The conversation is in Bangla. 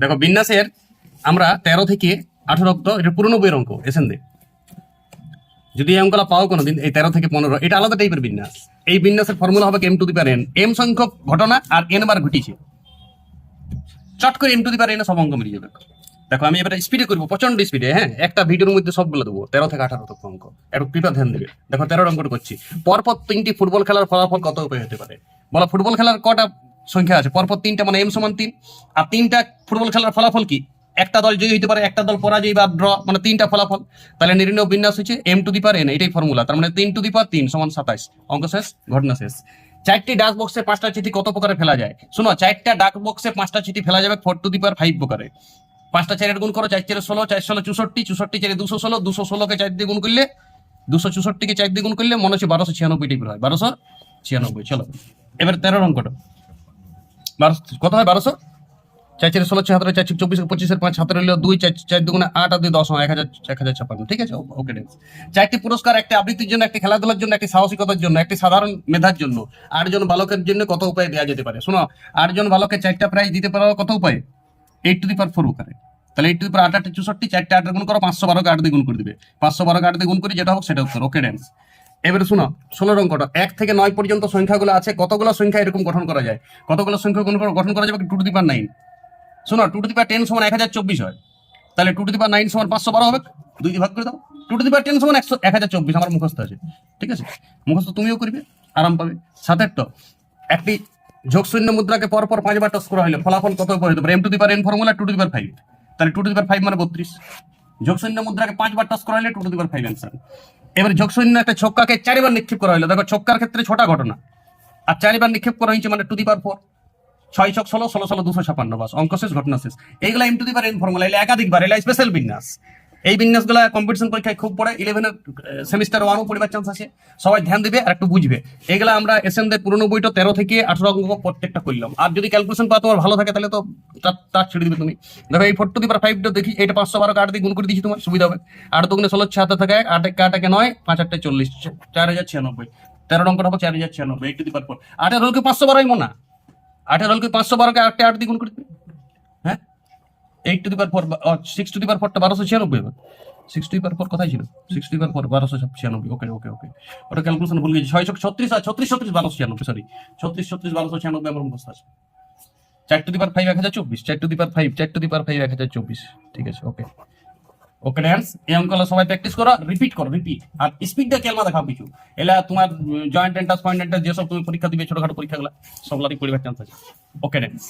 দেখো, বিন্যাসের আমরা তেরো থেকে আঠারো অক্ট, এটা পুরনো বইয়ের অঙ্ক এসেন দে যদি এই অঙ্কটা পাও কোনোদিন, এই তেরো থেকে পনেরো, এটা আলাদা টাইপের বিন্যাস। এই বিন্যাসের ফর্মুলা হবে m to the power n m সংখ্যক ঘটনা আর এন বার ঘটিছে। চট করে এম টু দি পার এনে সব অঙ্ক মিলিয়ে যাবে। দেখো, আমি এবারে স্পিডে করব প্রচণ্ড স্পিডে হ্যাঁ? একটা ভিডিওর মধ্যে সবগুলো দেবো, তেরো থেকে আঠারো তক অঙ্ক। একটু কৃপা ধ্যান দেবে। দেখো তেরো অঙ্কটা করছি। পরপর তিনটি ফুটবল খেলার ফলাফল কত উপায় হতে পারে? বলো, ফুটবল খেলার কটা সংখ্যা আছে। পরপর তিনটা মানে এম সমান তিন। আর তিনটা ফুটবল খেলার ফলাফল কি? একটা দল জয়ী হতে পারে, একটা দল পরাজয় বা ড্র মানে তিনটা ফলাফল। তাহলে নির্ণয় বিন্যাস হচ্ছে m to the power n এটাই ফর্মুলা তার মানে তিন টু দি পার তিন সমান সাতাইশ। অঙ্ক শেষ, ঘটনা শেষ। চারটি ডাক বক্সে পাঁচটা চিঠি কত প্রকারে ফেলা যায়? শোনো, চারটা ডাক বক্সে পাঁচটা চিঠি ফেলা যাবে four to the power five প্রকারে। পাঁচটা চারের গুণ করো, চার চারে ষোলো, চার ষোলো চৌষট্টি চৌষট্টি চারে দুশো ষোলো, দুশো ষোলোকে চার দিয়ে গুণ করলে দুশো চৌষট্টিকে চার দিয়ে গুণ করলে মনে হচ্ছে বারোশো ছিয়ানব্বই টাইপের হয় বারোশো ছিয়ানব্বই, চলো। এবার তেরো অঙ্কটা। কত হয় বারোশো? চার চারে ষোলো হাতের চার চব্বিশ, পঁচিশের পাঁচ হাতের হলো দুই, চার চার দুগুণে আট আর দুই, দশ এক হাজার এক হাজার ছাপান্ন ঠিক আছে? ওকে ডেন্স চারটি পুরস্কার, একটি আবৃত্তির জন্য, একটি খেলাধুলার জন্য, একটি সাহসিকতার জন্য, একটি সাধারণ মেধার জন্য। আটজন বালকের জন্য কত উপায়ে দেওয়া যেতে পারে? শোনো, আটজন বালককে চারটা প্রাইজ দিতে পারো কত উপায়ে? Eight to the power four উপারে তাহলে এইট টু দি পার আট আট চৌষট্টি, চারটে আট গুণ করো, পাঁচশো বারোকে আট দিয়ে গুণ করে দিবে। পাঁচশো বারোকে আট দিয়ে গুণ করে, যেটা হোক সেটা উত্তর। ওকে ডেন্স এবারে শোনো, ষোলো অঙ্কটা এক থেকে নয় পর্যন্ত সংখ্যাগুলো আছে, কতগুলো সংখ্যা এরকম গঠন করা যায়? কতগুলো সংখ্যা করে গঠন করা যাবে two to the power nine শোনো two to the power ten সমান এক হাজার চব্বিশ হয়। তাহলে two to the power nine সমান পাঁচশো বারো হবে। দুই দিয়ে ভাগ করে দাও। Two to the power ten সমান একশো এক হাজার চব্বিশ, আমার মুখস্থ আছে। ঠিক আছে? মুখস্থ তুমিও করবে, আরাম পাবে। সাতের তো একটি যোগ যোগশূন্য মুদ্রাকে পর পর পাঁচবার টস করা হলে ফলাফল কত উপর হতে m to the power n formula two to the power five তাহলে two to the power five মানে বত্রিশ। যোগ যোগশূন্য মুদ্রাকে পাঁচবার টস করা হলে two to the power five answer এবার যোগশূন্য একটা ছক্কাকে চারিবার নিক্ষেপ করা হলো। দেখো, ছক্কার ক্ষেত্রে ছোটা ঘটনা। আর চারিবার নিক্ষেপ করা হয়েছে মানে টু দি পার ফোর ছয় ছক ষোলো ষোলো ষোলো, দুশো ছাপান্ন, বাস অঙ্ক শেষ ঘটনা শেষ এইগুলো m to the power n formula এগুলো একাধিকবার এগুলো স্পেশাল বিন্যাস। এই বিন্যাসগুলো কম্পিটিশন পরীক্ষায় খুব পড়ে ইলেভেনের সেমিস্টার ওয়ানও পড়িবার চান্স আছে। সবাই ধ্যান দিবে আর একটু বুঝবে। এগুলা আমরা এসএনদের পুরনো বইটা তেরো থেকে আঠারো অঙ্ক প্রত্যেকটা করলাম। আর যদি ক্যালকুলেশন পাওয়া তোমার ভালো থাকে, তাহলে তো তার- ছেড়ে দিবে তুমি। দেখো, এই ফোর টু দি পার ফাইভটা দেখি এটা পাঁচশো বারো আট দিয়ে গুণ করে দিচ্ছি তোমার, সুবিধা হবে। আট দুগুণে ষোলো ছিয়াত্তর থাকে আট, এক আট, একে নয়, পাঁচ আটটা চল্লিশ চার হাজার ছিয়ানব্বই। তেরো অঙ্কটা হবে চার হাজার ছিয়ানব্বই, এইট টু দি পার। আটের হলকে পাঁচশো বারোই মনা আটের হলকে পাঁচশো বারোকে আটটা আট দিয়ে গুণ করে দিবে। হ্যাঁ? Eight to the power four six to the power ফোরটা বারোশো ছিয়ানব্বই হবে। সিক্স টু পার ফোর কোথায় ছিল? সিক্স টু পার ফোর বারোশো ছিয়ানব্বই ওকে ওকে ওকে ওটা ক্যালকুলেশন ভুল গেছি। ছয়শো ছত্রিশ আর ছত্রিশ ছত্রিশ, বারোশো ছিয়ানব্বই সরি ছত্রিশ ছত্রিশ, বারোশো ছিয়ানব্বই আমার মুখস্থ আছে। চার টু দি পার ফাইভ এক হাজার চব্বিশ। চার টু দি পার ফাইভ চার টু দি পার ফাইভ এক হাজার চব্বিশ। ঠিক আছে ওকে ওকে ড্যান্স এই অঙ্কগুলো সবাই প্র্যাকটিস করো রিপিট করো রিপিট আর স্পিডটা কেলমা দেখাও কিছু। এলা তোমার জয়েন্ট এন্টাস পয়েন্ট এন্টাস যেসব তুমি পরীক্ষা দিবে, ছোটখাটো পরীক্ষাগুলো, সবগুলোরই পরিবার চান্স আছে। ওকে ড্যান্স